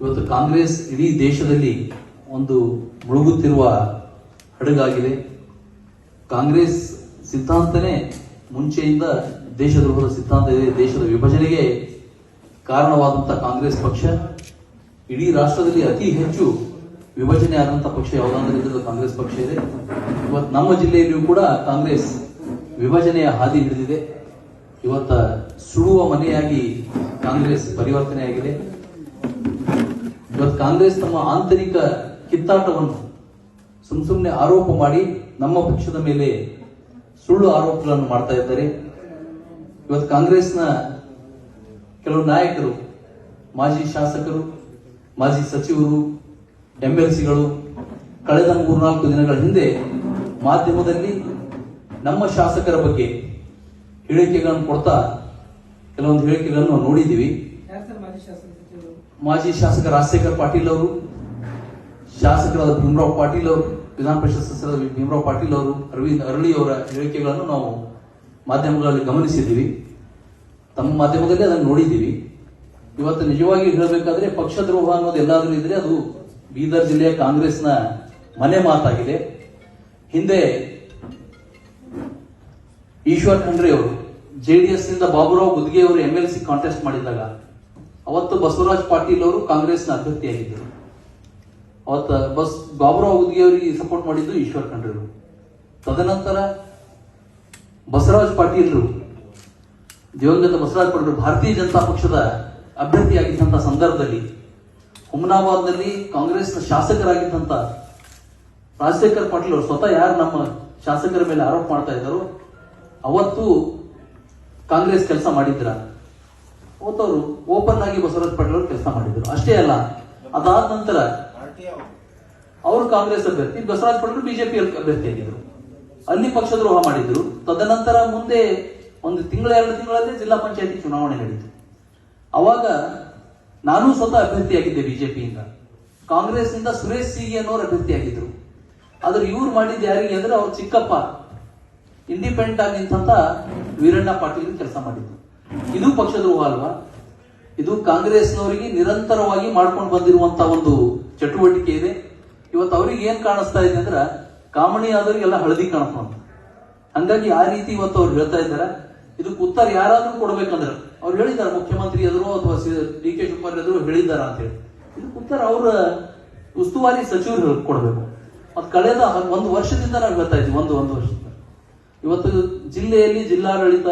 ಇವತ್ತು ಕಾಂಗ್ರೆಸ್ ಇಡೀ ದೇಶದಲ್ಲಿ ಒಂದು ಮುಳುಗುತ್ತಿರುವ ಹಡಗಾಗಿದೆ. ಕಾಂಗ್ರೆಸ್ ಸಿದ್ಧಾಂತನೇ ಮುಂಚೆಯಿಂದ ದೇಶದ್ರೋಹದ ಸಿದ್ಧಾಂತ ಇದೆ. ದೇಶದ ವಿಭಜನೆಗೆ ಕಾರಣವಾದಂತಹ ಕಾಂಗ್ರೆಸ್ ಪಕ್ಷ, ಇಡೀ ರಾಷ್ಟ್ರದಲ್ಲಿ ಅತಿ ಹೆಚ್ಚು ವಿಭಜನೆ ಆದಂತಹ ಪಕ್ಷ ಯಾವುದಾದ್ರೂ ಕಾಂಗ್ರೆಸ್ ಪಕ್ಷ ಇದೆ. ಇವತ್ತು ನಮ್ಮ ಜಿಲ್ಲೆಯಲ್ಲಿಯೂ ಕೂಡ ಕಾಂಗ್ರೆಸ್ ವಿಭಜನೆಯ ಹಾದಿ ಹಿಡಿದಿದೆ. ಇವತ್ತ ಸುಡುವ ಮನೆಯಾಗಿ ಕಾಂಗ್ರೆಸ್ ಪರಿವರ್ತನೆಯಾಗಿದೆ. ಇವತ್ತು ಕಾಂಗ್ರೆಸ್ ತಮ್ಮ ಆಂತರಿಕ ಕಿತ್ತಾಟವನ್ನು ಸುಮ್ ಸುಮ್ಮನೆ ಆರೋಪ ಮಾಡಿ ನಮ್ಮ ಪಕ್ಷದ ಮೇಲೆ ಸುಳ್ಳು ಆರೋಪಗಳನ್ನು ಮಾಡ್ತಾ ಇದ್ದಾರೆ. ಇವತ್ತು ಕಾಂಗ್ರೆಸ್ನ ಕೆಲವು ನಾಯಕರು, ಮಾಜಿ ಶಾಸಕರು, ಮಾಜಿ ಸಚಿವರು, ಎಂಎಲ್ಸಿಗಳು ಕಳೆದ ಮೂರ್ನಾಲ್ಕು ದಿನಗಳ ಹಿಂದೆ ಮಾಧ್ಯಮದಲ್ಲಿ ನಮ್ಮ ಶಾಸಕರ ಬಗ್ಗೆ ಹೇಳಿಕೆಗಳನ್ನು ಕೊಡ್ತಾ ಕೆಲವೊಂದು ಹೇಳಿಕೆಗಳನ್ನು ನೋಡಿದ್ದೀವಿ. ಮಾಜಿ ಶಾಸಕ ರಾಜಶೇಖರ್ ಪಾಟೀಲ್ ಅವರು, ಶಾಸಕರಾದ ಭೀಮರಾವ್ ಪಾಟೀಲ್ ಅವರು, ವಿಧಾನ ಪರಿಷತ್ ಸದಸ್ಯರಾದ ಭೀಮರಾವ್ ಪಾಟೀಲ್ ಅವರು, ಅರವಿಂದ್ ಅರಳಿ ಅವರ ಹೇಳಿಕೆಗಳನ್ನು ನಾವು ಮಾಧ್ಯಮಗಳಲ್ಲಿ ಗಮನಿಸಿದ್ದೀವಿ. ತಮ್ಮ ಮಾಧ್ಯಮದಲ್ಲಿ ಅದನ್ನು ನೋಡಿದ್ದೀವಿ. ಇವತ್ತು ನಿಜವಾಗಿ ಹೇಳಬೇಕಾದ್ರೆ ಪಕ್ಷದ್ರೋಹ ಅನ್ನೋದು ಎಲ್ಲಾದರೂ ಇದ್ರೆ ಅದು ಬೀದರ್ ಜಿಲ್ಲೆಯ ಕಾಂಗ್ರೆಸ್ನ ಮನೆ ಮಾತಾಗಿದೆ. ಹಿಂದೆ ಈಶ್ವರ್ ಖಂಡ್ರೆ ಅವರು ಜೆಡಿಎಸ್ನಿಂದ ಬಾಬುರಾವ್ ಗುದ್ಗೆ ಅವರು ಎಂಎಲ್ಸಿ ಎಲ್ ಕಾಂಟೆಸ್ಟ್ ಮಾಡಿದಾಗ ಅವತ್ತು ಬಸವರಾಜ್ ಪಾಟೀಲ್ ಅವರು ಕಾಂಗ್ರೆಸ್ನ ಅಭ್ಯರ್ಥಿಯಾಗಿದ್ದರು. ಅವತ್ತು ಬಸ್ ಬಾಬುರಾವ್ ಉದ್ಗಿ ಅವರಿಗೆ ಸಪೋರ್ಟ್ ಮಾಡಿದ್ದು ಈಶ್ವರ್ ಖಂಡ್ರೆರು. ತದನಂತರ ಬಸವರಾಜ್ ಪಾಟೀಲ್ರು, ದಿವಂಗತ ಬಸವರಾಜ್ ಪಾಟೀಲ್ ಭಾರತೀಯ ಜನತಾ ಪಕ್ಷದ ಅಭ್ಯರ್ಥಿಯಾಗಿದ್ದಂಥ ಸಂದರ್ಭದಲ್ಲಿ ಹುಮನಾಬಾದ್ನಲ್ಲಿ ಕಾಂಗ್ರೆಸ್ನ ಶಾಸಕರಾಗಿದ್ದಂಥ ರಾಜಶೇಖರ್ ಪಾಟೀಲ್ ಅವರು ಸ್ವತಃ ಯಾರು ನಮ್ಮ ಶಾಸಕರ ಮೇಲೆ ಆರೋಪ ಮಾಡ್ತಾ ಇದ್ದಾರೋ ಅವತ್ತು ಕಾಂಗ್ರೆಸ್ ಕೆಲಸ ಮಾಡಿದ್ರ? ಅವತ್ತವರು ಓಪನ್ ಆಗಿ ಬಸವರಾಜ್ ಪಾಟೀಲ್ ಅವರು ಕೆಲಸ ಮಾಡಿದ್ರು. ಅಷ್ಟೇ ಅಲ್ಲ ಅದಾದ ನಂತರ ಅವರು. ಕಾಂಗ್ರೆಸ್ ಅಭ್ಯರ್ಥಿ ಬಸವರಾಜ್ ಪಾಟೀಲ್ ಬಿಜೆಪಿ ಅಭ್ಯರ್ಥಿಯಾಗಿದ್ರು ಅಲ್ಲಿ ಪಕ್ಷದ್ರೋಹ ಮಾಡಿದ್ರು. ತದನಂತರ ಮುಂದೆ ಒಂದು ತಿಂಗಳ ಎರಡು ತಿಂಗಳಲ್ಲೇ ಜಿಲ್ಲಾ ಪಂಚಾಯತಿ ಚುನಾವಣೆ ನಡೀತು. ಅವಾಗ ನಾನು ಸ್ವತಃ ಅಭ್ಯರ್ಥಿಯಾಗಿದ್ದೆ ಬಿಜೆಪಿಯಿಂದ. ಕಾಂಗ್ರೆಸ್ನಿಂದ ಸುರೇಶ್ ಸಿಗಿ ಅನ್ನೋರು ಅಭ್ಯರ್ಥಿಯಾಗಿದ್ರು ಆದ್ರೆ ಇವ್ರು ಮಾಡಿದ್ದು ಯಾರಿಗೆ ಅಂದ್ರೆ ಅವ್ರ ಚಿಕ್ಕಪ್ಪ ಇಂಡಿಪೆಂಡೆಂಟ್ ಆಗಿ ವೀರಣ್ಣ ಪಾಟೀಲ್ ಕೆಲಸ ಮಾಡಿದ್ರು. ಇದು ಪಕ್ಷದ್ರೋಹ ಅಲ್ವಾ? ಇದು ಕಾಂಗ್ರೆಸ್ನವರಿಗೆ ನಿರಂತರವಾಗಿ ಮಾಡ್ಕೊಂಡು ಬಂದಿರುವಂತ ಒಂದು ಚಟುವಟಿಕೆ ಇದೆ. ಇವತ್ತು ಅವ್ರಿಗೆ ಏನ್ ಕಾಣಿಸ್ತಾ ಇದೆ ಅಂದ್ರೆ ಕಾಮಣಿ ಆದವರಿಗೆಲ್ಲ ಹಳದಿ ಕಾಣಿಸ್ಕೊಂತ ಹಂಗಾಗಿ ಆ ರೀತಿ ಇವತ್ತು ಅವ್ರು ಹೇಳ್ತಾ ಇದ್ದಾರೆ. ಇದಕ್ಕೆ ಉತ್ತರ ಯಾರಾದ್ರೂ ಕೊಡ್ಬೇಕಂದ್ರೆ ಅವ್ರು ಹೇಳಿದ್ದಾರೆ, ಮುಖ್ಯಮಂತ್ರಿ ಎದುರು ಅಥವಾ ಡಿ ಕೆ ಶಿವಕುಮಾರ್ ಎದುರು ಹೇಳಿದ್ದಾರೆ ಅಂತ ಹೇಳಿ. ಇದಕ್ಕೆ ಉತ್ತರ ಅವ್ರ ಉಸ್ತುವಾರಿ ಸಚಿವರು ಕೊಡಬೇಕು ಕೊಡ್ಬೇಕು. ಮತ್ ಕಳೆದ ಒಂದು ವರ್ಷದಿಂದ ನಾವು ಹೇಳ್ತಾ ಇದ್ವಿ ಒಂದು ಒಂದು ವರ್ಷದಿಂದ. ಇವತ್ತು ಜಿಲ್ಲೆಯಲ್ಲಿ ಜಿಲ್ಲಾಡಳಿತ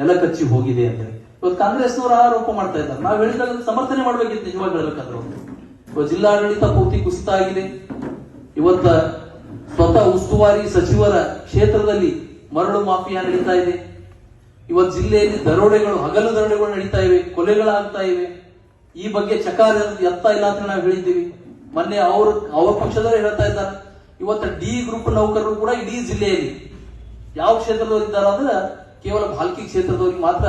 ನೆಲಕಚ್ಚಿ ಹೋಗಿದೆ ಅಂತ. ಇವತ್ತು ಕಾಂಗ್ರೆಸ್ನವರು ಆರೋಪ ಮಾಡ್ತಾ ಇದ್ದಾರೆ. ನಾವು ಹೇಳಿದಾಗ ಸಮರ್ಥನೆ ಮಾಡ್ಬೇಕಿತ್ತು, ನಿಜವಾಗಿ ಹೇಳ್ಬೇಕಾದ್ರು. ಇವತ್ತು ಜಿಲ್ಲಾಡಳಿತ ಪೂರ್ತಿ ಕುಸಿತ ಆಗಿದೆ ಇವತ್ತ ಸ್ವತಃ ಉಸ್ತುವಾರಿ ಸಚಿವರ ಕ್ಷೇತ್ರದಲ್ಲಿ ಮರಳು ಮಾಫಿಯಾ ನಡೀತಾ ಇದೆ. ಇವತ್ತು ಜಿಲ್ಲೆಯಲ್ಲಿ ದರೋಡೆಗಳು, ಹಗಲು ದರೋಡೆಗಳು ನಡೀತಾ ಇವೆ, ಕೊಲೆಗಳಾಗ್ತಾ ಇವೆ. ಈ ಬಗ್ಗೆ ಚಕಾರ ಎತ್ತಾ ಇಲ್ಲ ಅಂತ ನಾವು ಹೇಳಿದ್ದೀವಿ. ಮೊನ್ನೆ ಅವ್ರ ಅವ್ರ ಪಕ್ಷದವರು ಹೇಳ್ತಾ ಇದ್ದಾರೆ. ಇವತ್ತು ಡಿ ಗ್ರೂಪ್ ನೌಕರರು ಕೂಡ ಇಡೀ ಜಿಲ್ಲೆಯಲ್ಲಿ ಯಾವ ಕ್ಷೇತ್ರದವರು ಇದ್ದಾರೆ ಅಂದ್ರೆ ಕೇವಲ ಭಾಲ್ಕಿ ಕ್ಷೇತ್ರದವರಿಗೆ ಮಾತ್ರ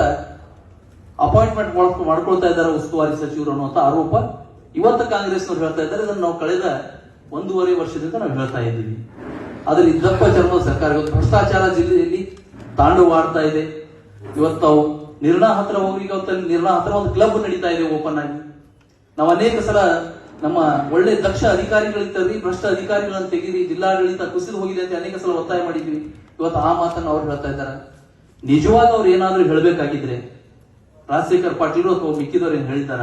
ಅಪಾಯಿಂಟ್ಮೆಂಟ್ ಮಾಡ್ಕೊಳ್ತಾ ಇದ್ದಾರೆ ಉಸ್ತುವಾರಿ ಸಚಿವರು ಅನ್ನುವಂತ ಆರೋಪ ಇವತ್ತು ಕಾಂಗ್ರೆಸ್ನವ್ರು ಹೇಳ್ತಾ ಇದ್ದಾರೆ. ಇದನ್ನು ನಾವು ಕಳೆದ ಒಂದೂವರೆ ವರ್ಷದಿಂದ ನಾವು ಹೇಳ್ತಾ ಇದ್ದೀವಿ. ಆದ್ರೆ ಇದ್ದಪ್ಪ ಚರ್ಮದ ಸರ್ಕಾರ ಇವತ್ತು ಭ್ರಷ್ಟಾಚಾರ ಜಿಲ್ಲೆಯಲ್ಲಿ ತಾಂಡವಾಡ್ತಾ ಇದೆ. ಇವತ್ತು ಅವು ನಿರ್ಣಾ ಹತ್ರ ಹೋಗಿ ನಿರ್ಣಾ ಹತ್ರ ಒಂದು ಕ್ಲಬ್ ನಡೀತಾ ಇದೆ ಓಪನ್ ಆಗಿ. ನಾವು ಅನೇಕ ಸಲ ನಮ್ಮ ಒಳ್ಳೆ ದಕ್ಷ ಅಧಿಕಾರಿಗಳಿರ್ತಾರೆ ಭ್ರಷ್ಟ ಅಧಿಕಾರಿಗಳನ್ನು ತೆಗೀರಿ, ಜಿಲ್ಲಾಡಳಿತ ಕುಸಿದು ಹೋಗಿದೆ ಅಂತ ಅನೇಕ ಸಲ ಒತ್ತಾಯ ಮಾಡಿದ್ವಿ ಇವತ್ತು ಆ ಮಾತನ್ನು ಅವ್ರು ಹೇಳ್ತಾ ಇದ್ದಾರೆ. ನಿಜವಾಗಿ ಅವ್ರು ಏನಾದ್ರೂ ಹೇಳಬೇಕಾಗಿದ್ರೆ ರಾಜಶೇಖರ್ ಪಾಟೀಲ್ ಅಥವಾ ಮಿಕ್ಕಿದವ್ರು ಏನ್ ಹೇಳ್ತಾರ?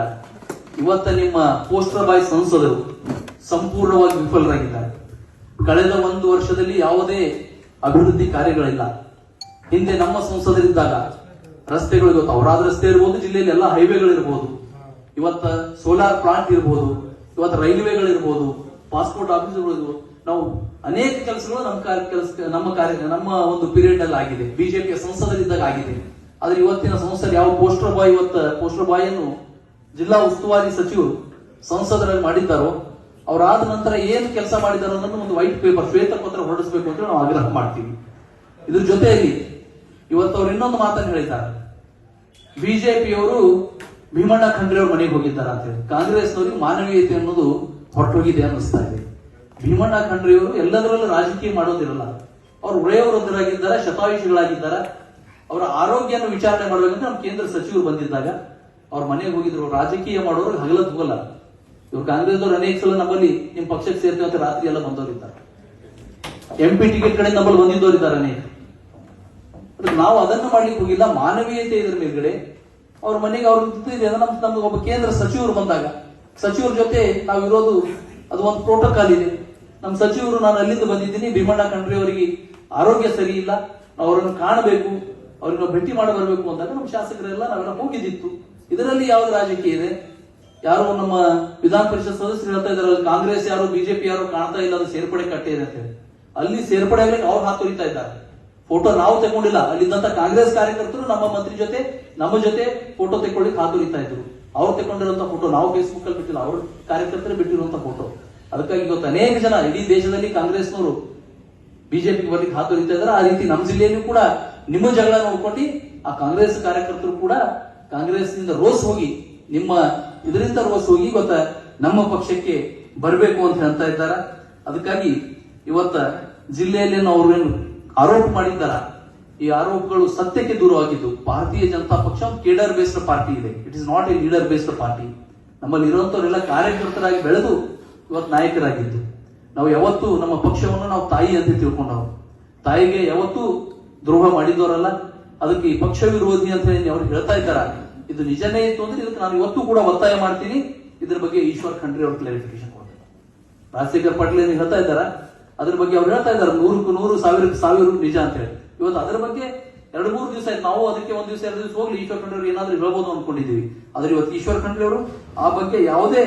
ಇವತ್ತ ನಿಮ್ಮ ಪೋಸ್ಟರ್ ಬಾಯ್ ಸಂಸದರು ಸಂಪೂರ್ಣವಾಗಿ ವಿಫಲರಾಗಿದ್ದಾರೆ. ಕಳೆದ ಒಂದು ವರ್ಷದಲ್ಲಿ ಯಾವುದೇ ಅಭಿವೃದ್ಧಿ ಕಾರ್ಯಗಳಿಲ್ಲ. ಹಿಂದೆ ನಮ್ಮ ಸಂಸದರಿದ್ದಾಗ ರಸ್ತೆಗಳು ಇವತ್ತು ಅವರಾದ ರಸ್ತೆ ಇರ್ಬೋದು, ಜಿಲ್ಲೆಯಲ್ಲಿ ಎಲ್ಲ ಇರ್ಬೋದು ಇವತ್ತ ಸೋಲಾರ್ ಪ್ಲಾಂಟ್ ಇರಬಹುದು ಇವತ್ತು ರೈಲ್ವೆಗಳಿರ್ಬೋದು, ಪಾಸ್ಪೋರ್ಟ್ ಆಫೀಸ್ಗಳು ನಾವು ಅನೇಕ ಕೆಲಸಗಳು ನಮ್ಮ ಕೆಲಸ, ನಮ್ಮ ಕಾರ್ಯ, ನಮ್ಮ ಒಂದು ಪೀರಿಯಡ್ ಅಲ್ಲಿ ಆಗಿದೆ. ಬಿಜೆಪಿಯ ಸಂಸದರಿದ್ದಾಗ ಆಗಿದೆ. ಆದ್ರೆ ಇವತ್ತಿನ ಸಂಸದ ಯಾವ ಪೋಸ್ಟರ್ ಬಾಯ್ ಇವತ್ತ ಪೋಸ್ಟರ್ ಬಾಯ್ ಜಿಲ್ಲಾ ಉಸ್ತುವಾರಿ ಸಚಿವರು ಸಂಸದರಲ್ಲಿ ಮಾಡಿದ್ದಾರೋ, ಅವರಾದ ನಂತರ ಏನು ಕೆಲಸ ಮಾಡಿದಾರೋ ಅನ್ನೋದು ಒಂದು ವೈಟ್ ಪೇಪರ್ ಶ್ವೇತ ಪತ್ರ ಹೊರಡಿಸಬೇಕು ಅಂತ ನಾವು ಆಗ್ರಹ ಮಾಡ್ತೀವಿ. ಇದ್ರ ಜೊತೆಯಲ್ಲಿ ಇವತ್ತು ಅವ್ರು ಇನ್ನೊಂದು ಮಾತನ್ನು ಹೇಳಿದ್ದಾರೆ. ಬಿಜೆಪಿಯವರು ಭೀಮಣ್ಣ ಖಂಡ್ರೆ ಅವ್ರ ಮನೆಗೆ ಹೋಗಿದ್ದಾರೆ ಅಂತ ಹೇಳಿ ಕಾಂಗ್ರೆಸ್ನವರಿಗೆ ಮಾನವೀಯತೆ ಅನ್ನೋದು ಹೊರಟೋಗಿದೆ ಅನ್ನಿಸ್ತಾ ಇದೆ. ಭೀಮಣ್ಣ ಖಂಡ್ರಿಯವರು ಎಲ್ಲದರಲ್ಲೂ ರಾಜಕೀಯ ಮಾಡೋದಿರಲ್ಲ. ಅವರು ಒಳ್ಳೆಯವರೊಂದರಾಗಿದ್ದಾರೆ ಶತಾಯುಷಿಗಳಾಗಿದ್ದಾರ. ಅವರ ಆರೋಗ್ಯನ ವಿಚಾರಣೆ ಮಾಡಬೇಕಂದ್ರೆ ನಮ್ಮ ಕೇಂದ್ರ ಸಚಿವರು ಬಂದಿದ್ದಾಗ ಅವ್ರ ಮನೆಗೆ ಹೋಗಿದ್ರು. ರಾಜಕೀಯ ಮಾಡೋರು ಹಗಲ ಹೋಗಲ್ಲ. ಇವ್ರು ಕಾಂಗ್ರೆಸ್ದವ್ರು ಅನೇಕ ಸಲ ನಮ್ಮಲ್ಲಿ ನಿಮ್ ಪಕ್ಷಕ್ಕೆ ಸೇರ್ತೀವಿ ಅಂತ ರಾತ್ರಿ ಎಲ್ಲ ಬಂದವರಿದ್ದಾರೆ. ಎಂ ಪಿ ಟಿಕೆಟ್ ಕಡೆ ನಮ್ಮಲ್ಲಿ ಬಂದಿದ್ದವರಿದ್ದಾರೆ ಅನೇಕ. ನಾವು ಅದನ್ನು ಮಾಡ್ಲಿಕ್ಕೆ ಹೋಗಿಲ್ಲ. ಮಾನವೀಯತೆ ಇದ್ರ ಮೇಲ್ಗಡೆ ಅವ್ರ ಮನೆಗೆ ಅವ್ರ ನಮ್ಗೆ ಒಬ್ಬ ಕೇಂದ್ರ ಸಚಿವರು ಬಂದಾಗ, ಸಚಿವರ ಜೊತೆ ನಾವು ಇರೋದು ಅದು ಒಂದು ಪ್ರೋಟೋಕಾಲ್ ಇದೆ. ನಮ್ಮ ಸಚಿವರು ನಾನು ಅಲ್ಲಿಂದ ಬಂದಿದ್ದೀನಿ. ಭೀಮಣ್ಣ ಖಂಡ್ರೆ ಅವರಿಗೆ ಆರೋಗ್ಯ ಸರಿ ಇಲ್ಲ. ನಾವು ಅವರನ್ನು ಕಾಣಬೇಕು. ಅವ್ರನ್ನ ಭೇಟಿ ಮಾಡಿ ಬರಬೇಕು ಅಂದಾಗ ನಮ್ಮ ಶಾಸಕರೆಲ್ಲ ನಾವೆಲ್ಲ ಹೋಗಿದ್ದಿತ್ತು ಇದರಲ್ಲಿ ಯಾವ್ದು ರಾಜಕೀಯ ಇದೆ? ಯಾರು ನಮ್ಮ ವಿಧಾನ ಪರಿಷತ್ ಸದಸ್ಯರು ಹೇಳ್ತಾ ಇದ್ದಾರೆ ಕಾಂಗ್ರೆಸ್ ಯಾರು, ಬಿಜೆಪಿ ಯಾರು ಕಾಣ್ತಾ ಇಲ್ಲ, ಅದು ಸೇರ್ಪಡೆ ಕಟ್ಟೆ ಇದೆ ಅಂತ ಹೇಳಿ. ಅಲ್ಲಿ ಸೇರ್ಪಡೆ ಆಗ್ಲಿಕ್ಕೆ ಅವ್ರು ಹಾತೊರಿತಾ ಇದ್ದಾರೆ. ಫೋಟೋ ನಾವು ತಗೊಂಡಿಲ್ಲ. ಅಲ್ಲಿದ್ದಂತ ಕಾಂಗ್ರೆಸ್ ಕಾರ್ಯಕರ್ತರು ನಮ್ಮ ಮಂತ್ರಿ ಜೊತೆ, ನಮ್ಮ ಜೊತೆ ಫೋಟೋ ತಗೊಳ್ಳಿಕ್ಕೆ ಹಾತೊರಿತಾ ಇದ್ರು. ಅವ್ರು ತಗೊಂಡಿರುವಂತ ಫೋಟೋ ನಾವು ಫೇಸ್ಬುಕ್ ಅಲ್ಲಿ ಬಿಟ್ಟಿಲ್ಲ, ಅವ್ರ ಕಾರ್ಯಕರ್ತರೇ ಬಿಟ್ಟಿರುವಂತ ಫೋಟೋ ಅದಕ್ಕಾಗಿ ಇವತ್ತು ಅನೇಕ ಜನ ಇಡೀ ದೇಶದಲ್ಲಿ ಕಾಂಗ್ರೆಸ್ನವರು ಬಿಜೆಪಿ ಬರ್ಲಿಕ್ಕೆ ಹಾತೊರಿತಾ ಇದ್ದಾರೆ. ಆ ರೀತಿ ನಮ್ಮ ಜಿಲ್ಲೆಯಲ್ಲೂ ಕೂಡ ನಿಮ್ಮ ಜಗಳ ನೋಡ್ಕೊಂಡು ಆ ಕಾಂಗ್ರೆಸ್ ಕಾರ್ಯಕರ್ತರು ಕೂಡ ಕಾಂಗ್ರೆಸ್ನಿಂದ ರೋಸ್ ಹೋಗಿ, ನಿಮ್ಮ ಇದರಿಂದ ರೋಸ್ ಹೋಗಿ ಇವತ್ತ ನಮ್ಮ ಪಕ್ಷಕ್ಕೆ ಬರಬೇಕು ಅಂತ ಹೇಳ್ತಾ ಇದ್ದಾರ. ಅದಕ್ಕಾಗಿ ಇವತ್ತ ಜಿಲ್ಲೆಯಲ್ಲಿ ಅವ್ರೇನು ಆರೋಪ ಮಾಡಿದ್ದಾರ? ಈ ಆರೋಪಗಳು ಸತ್ಯಕ್ಕೆ ದೂರವಾಗಿದ್ದು Bharatiya Janata Paksha cadre based party ಇದೆ. It is not a leader based party ನಮ್ಮಲ್ಲಿ ಇರುವಂತವರೆಲ್ಲ ಕಾರ್ಯಕರ್ತರಾಗಿ ಬೆಳೆದು ಇವತ್ತು ನಾಯಕರಾಗಿದ್ದು. ನಾವು ಯಾವತ್ತೂ ನಮ್ಮ ಪಕ್ಷವನ್ನು ನಾವು ತಾಯಿ ಅಂತ ತಿಳ್ಕೊಂಡವರು. ತಾಯಿಗೆ ಯಾವತ್ತೂ ದ್ರೋಹ ಮಾಡಿದವರಲ್ಲ, ಅದಕ್ಕೆ ಈ ಪಕ್ಷ ವಿರೋಧಿ ಅಂತ ಹೇಳಿ ಅವ್ರು ಹೇಳ್ತಾ ಇದ್ದಾರ? ಇದು ನಿಜನೇ ಇತ್ತು ಅಂದ್ರೆ ಇದಕ್ಕೆ ನಾನು ಇವತ್ತು ಕೂಡ ಒತ್ತಾಯ ಮಾಡ್ತೀನಿ. ಇದ್ರ ಬಗ್ಗೆ ಈಶ್ವರ್ ಖಂಡ್ರಿ ಅವ್ರು ಕ್ಲಾರಿಫಿಕೇಶನ್ ಕೊಡ್ತಾರೆ. ರಾಜಶೇಖರ್ ಪಾಟೀಲ್ ಏನು ಹೇಳ್ತಾ ಇದ್ದಾರ? ಅದ್ರ ಬಗ್ಗೆ ಅವ್ರು ಹೇಳ್ತಾ ಇದ್ದಾರೆ, ನೂರಕ್ಕೂ ನೂರು ಸಾವಿರಕ್ಕೆ ಸಾವಿರ ನಿಜ ಅಂತ ಹೇಳಿ. ಇವತ್ತು ಅದರ ಬಗ್ಗೆ ಎರಡು ಮೂರು ದಿವಸ ಆಯ್ತು. ನಾವು ಅದಕ್ಕೆ ಒಂದು ದಿವಸ, ಎರಡು ದಿವಸ ಹೋಗ್ಲಿ. ಈಶ್ವರ ಖಂಡ್ರೆ ಏನಾದ್ರೂ ಹೇಳ್ಬೋದು ಅನ್ಕೊಂಡಿದೀವಿ ಆದ್ರೆ ಇವತ್ತು ಈಶ್ವರ ಖಂಡ್ರೆ ಅವರು ಆ ಬಗ್ಗೆ ಯಾವುದೇ